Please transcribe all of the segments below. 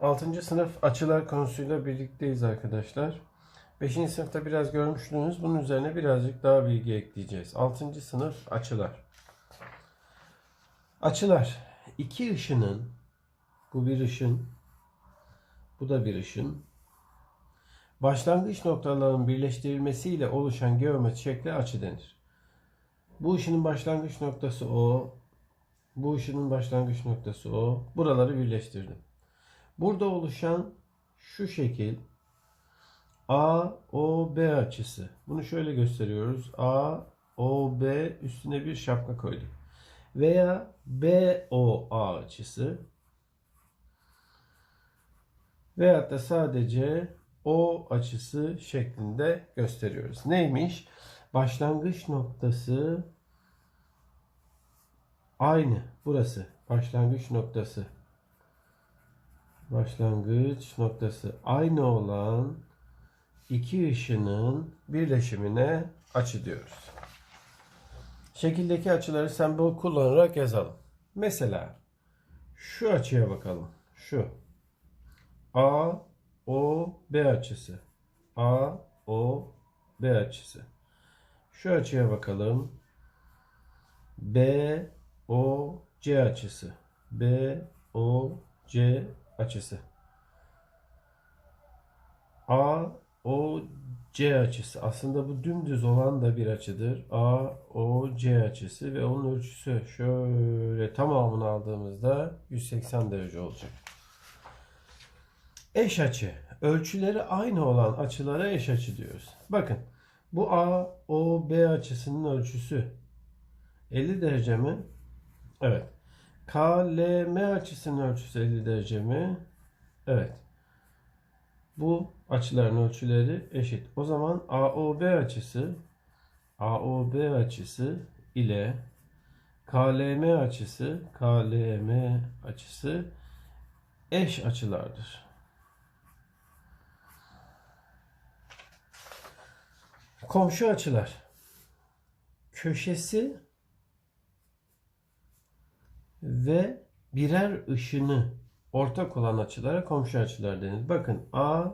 6. sınıf açılar konusuyla birlikteyiz arkadaşlar. 5. sınıfta biraz görmüştünüz. Bunun üzerine birazcık daha bilgi ekleyeceğiz. 6. sınıf açılar. Açılar. iki ışının bu bir ışın bu da bir ışın başlangıç noktalarının birleştirilmesiyle oluşan geometri şekle açı denir. Bu ışının başlangıç noktası O, bu ışının başlangıç noktası O. Buraları birleştirdim. Burada oluşan şu şekil A, O, B açısı. Bunu şöyle gösteriyoruz. A, O, B üstüne bir şapka koyduk. Veya B, O, A açısı. Veyahut da sadece O açısı şeklinde gösteriyoruz. Neymiş? Başlangıç noktası aynı. Burası. Başlangıç noktası. Başlangıç noktası aynı olan iki ışının birleşimine açı diyoruz. Şekildeki açıları sembol kullanarak yazalım. Mesela şu açıya bakalım. Şu. A, O, B açısı. A, O, B açısı. Şu açıya bakalım. B, O, C açısı. B, O, C açısı. A, O, C açısı. Aslında bu dümdüz olan da bir açıdır. A, O, C açısı ve onun ölçüsü şöyle tamamını aldığımızda 180 derece olacak. Eş açı. Ölçüleri aynı olan açılara eş açı diyoruz. Bakın bu A, O, B açısının ölçüsü 50 derece mi? Evet. K, L, M açısının ölçüsü 50 derece mi? Evet. Bu açıların ölçüleri eşit. O zaman AOB açısı AOB açısı ile KLM açısı KLM açısı eş açılardır. Komşu açılar. Köşesi ve birer ışını ortak olan açılara komşu açılar denir. Bakın A,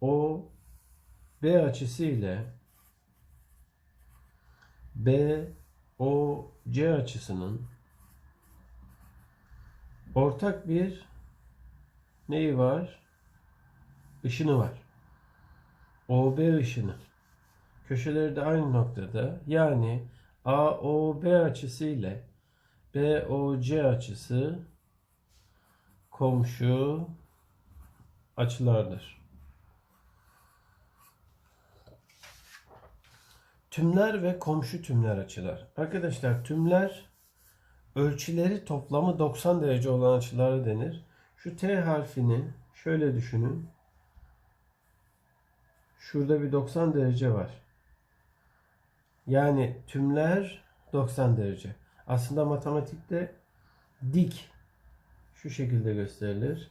O, B açısı ile B, O, C açısının ortak bir neyi var? Işını var. OB ışını. Köşeleri de aynı noktada. Yani AOB açısı ile BOC açısı komşu açılardır. Tümler ve komşu tümler açılar. Arkadaşlar tümler ölçüleri toplamı 90 derece olan açılara denir. Şu T harfini şöyle düşünün. Şurada bir 90 derece var. Yani tümler 90 derece. Aslında matematikte dik şu şekilde gösterilir.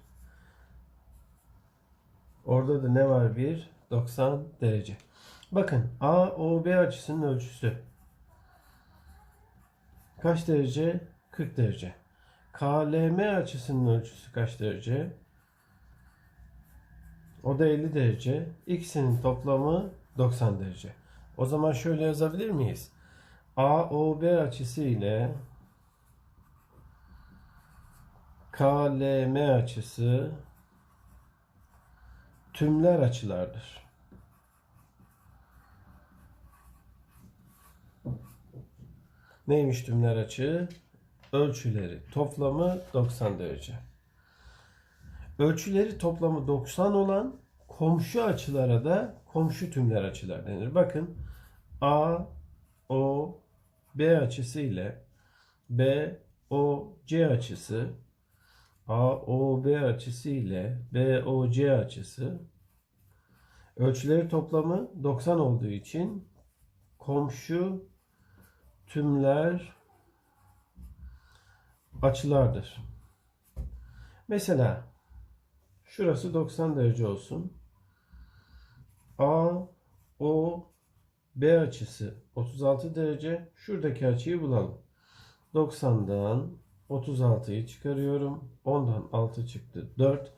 Orada da ne var? Bir 90 derece. Bakın AOB açısının ölçüsü kaç derece? 40 derece. KLM açısının ölçüsü kaç derece? O da 50 derece. İkisinin toplamı 90 derece. O zaman şöyle yazabilir miyiz? AOB açısı ile KLM açısı tümler açılardır. Neymiş tümler açı? Ölçüleri toplamı 90 derece. Ölçüleri toplamı 90 olan komşu açılara da komşu tümler açılar denir. Bakın A, O, B açısı ile B, O, C açısı AOB açısı ile BOC açısı ölçüleri toplamı 90 olduğu için komşu tümler açılardır. Mesela şurası 90 derece olsun. A, O, B açısı 36 derece. Şuradaki açıyı bulalım. 90'dan 36'yı çıkarıyorum. 10'dan 6 çıktı 4.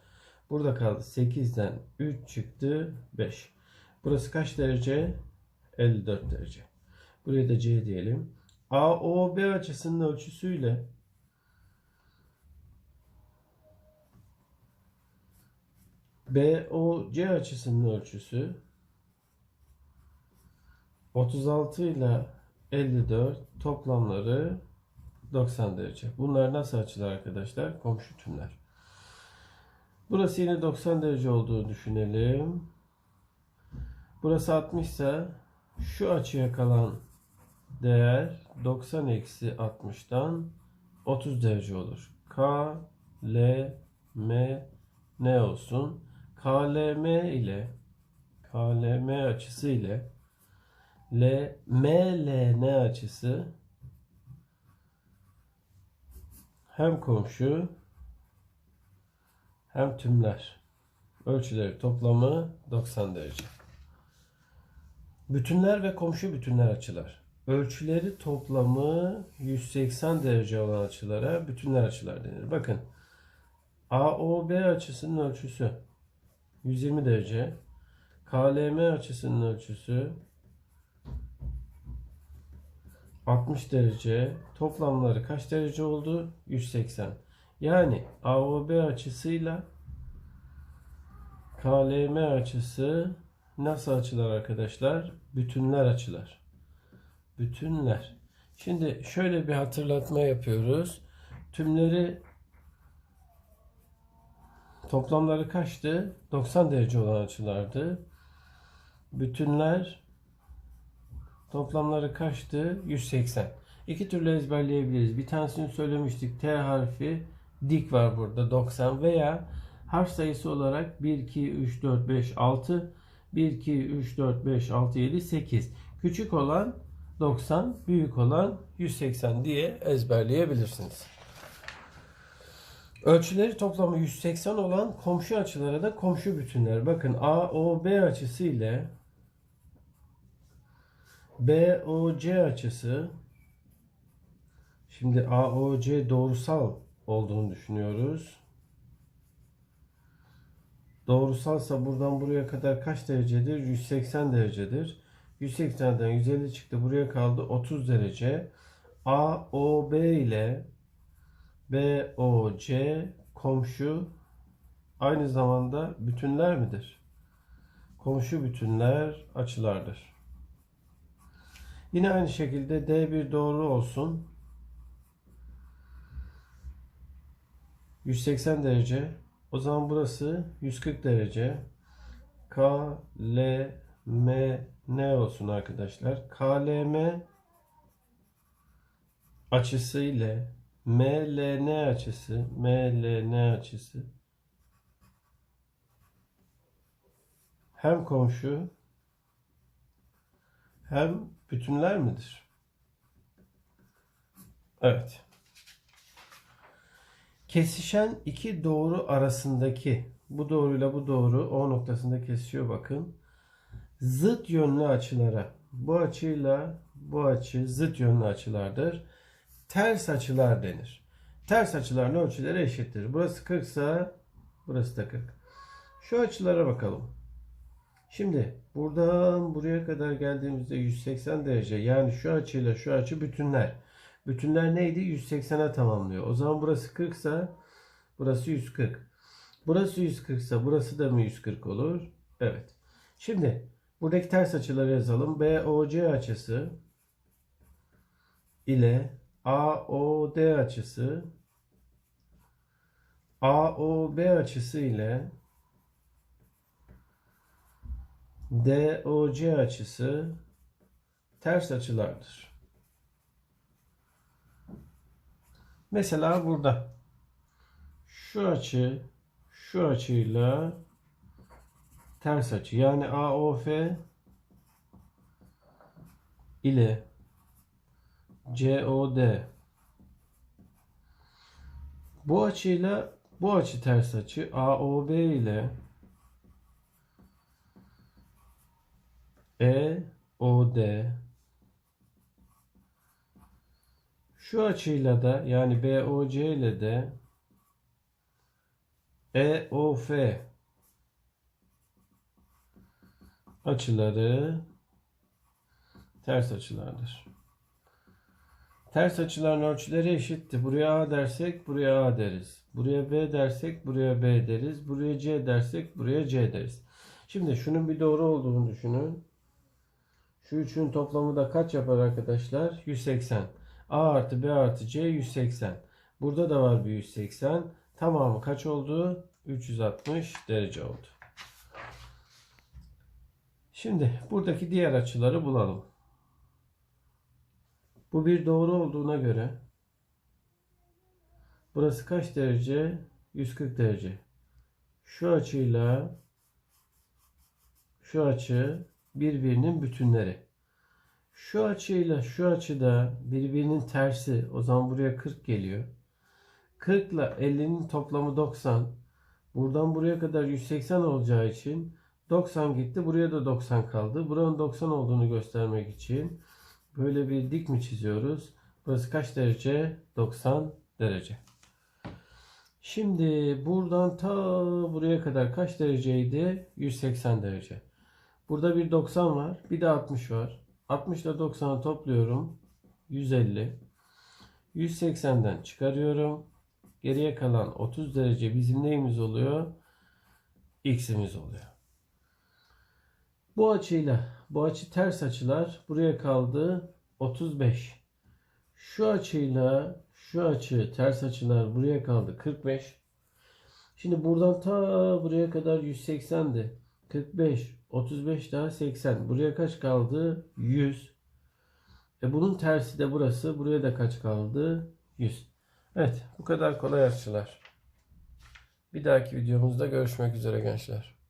Burada kaldı 8'den 3 çıktı 5. Burası kaç derece? 54 derece. Buraya da C diyelim. AOB açısının ölçüsüyle BOC açısının ölçüsü 36 ile 54 toplamları 90 derece. Bunlar nasıl açılar arkadaşlar? Komşu tümler. Burası yine 90 derece olduğunu düşünelim. Burası 60 ise şu açıya kalan değer 90 eksi 60'dan 30 derece olur. K, L, M, N olsun. KLM ile KLM açısı ile L, MLN açısı hem komşu hem tümler. Ölçüleri toplamı 90 derece. Bütünler ve komşu bütünler açılar. Ölçüleri toplamı 180 derece olan açılara bütünler açılar denir. Bakın AOB açısının ölçüsü 120 derece. KLM açısının ölçüsü 60 derece. Toplamları kaç derece oldu? 180. Yani AOB açısıyla KLM açısı nasıl açılar arkadaşlar? Bütünler açılar. Bütünler. Şimdi şöyle bir hatırlatma yapıyoruz. Tümleri toplamları kaçtı? 90 derece olan açılardı. Bütünler toplamları kaçtı? 180. İki türlü ezberleyebiliriz. Bir tanesini söylemiştik. T harfi dik var burada 90 veya harf sayısı olarak 1, 2, 3, 4, 5, 6 1, 2, 3, 4, 5, 6, 7, 8. Küçük olan 90, büyük olan 180 diye ezberleyebilirsiniz. Ölçüleri toplamı 180 olan komşu açılara da komşu bütünler. Bakın AOB açısı ile BOC açısı şimdi AOC doğrusal olduğunu düşünüyoruz. Doğrusalsa buradan buraya kadar kaç derecedir? 180 derecedir. 180'den 150 çıktı. Buraya kaldı 30 derece. AOB ile BOC komşu aynı zamanda bütünler midir? Komşu bütünler açılardır. Yine aynı şekilde D1 doğru olsun. 180 derece. O zaman burası 140 derece. K, L, M, N olsun arkadaşlar. KLM açısı ile MLN açısı, MLN açısı hem komşu hem bütünler midir? Evet. Kesişen iki doğru arasındaki bu doğruyla bu doğru O noktasında kesiyor bakın. Zıt yönlü açılara bu açıyla bu açı zıt yönlü açılardır. Ters açılar denir. Ters açıların ölçüleri eşittir. Burası 40 ise burası da 40. Şu açılara bakalım. Şimdi buradan buraya kadar geldiğimizde 180 derece yani şu açıyla şu açı bütünler. Bütünler neydi? 180'e tamamlıyor. O zaman burası 40 ise burası 140. Burası 140 ise burası da mı 140 olur? Evet. Şimdi buradaki ters açıları yazalım. BOC açısı ile AOD açısı AOB açısı ile DOC açısı ters açılardır. Mesela burada şu açı şu açıyla ters açı yani AOF ile COD bu açıyla bu açı ters açı AOB ile EOD Şu açıyla da yani BOC ile de EOF açıları ters açılardır. Ters açıların ölçüleri eşitti. Buraya A dersek buraya A deriz. Buraya B dersek buraya B deriz. Buraya C dersek buraya C deriz. Şimdi şunun bir doğru olduğunu düşünün. Şu üçün toplamı da kaç yapar arkadaşlar? 180. A artı B artı C 180. Burada da var bir 180. Tamamı kaç oldu? 360 derece oldu. Şimdi buradaki diğer açıları bulalım. Bu bir doğru olduğuna göre burası kaç derece? 140 derece. Şu açıyla şu açı birbirinin bütünleri. Şu açıyla şu açıda birbirinin tersi. O zaman buraya 40 geliyor. 40 ile 50'nin toplamı 90. Buradan buraya kadar 180 olacağı için 90 gitti. Buraya da 90 kaldı. Buranın 90 olduğunu göstermek için böyle bir dik mi çiziyoruz? Burası kaç derece? 90 derece. Şimdi buradan ta buraya kadar kaç dereceydi? 180 derece. Burada bir 90 var. Bir de 60 var. 60 ile 90'ı topluyorum. 150. 180'den çıkarıyorum. Geriye kalan 30 derece bizim neyimiz oluyor? X'imiz oluyor. Bu açıyla bu açı ters açılar buraya kaldı 35. Şu açıyla şu açı ters açılar buraya kaldı 45. Şimdi buradan ta buraya kadar 180'di. 45, 35 daha 80. Buraya kaç kaldı? 100. E bunun tersi de burası. Buraya da kaç kaldı? 100. Evet bu kadar kolay açılar. Bir dahaki videomuzda görüşmek üzere gençler.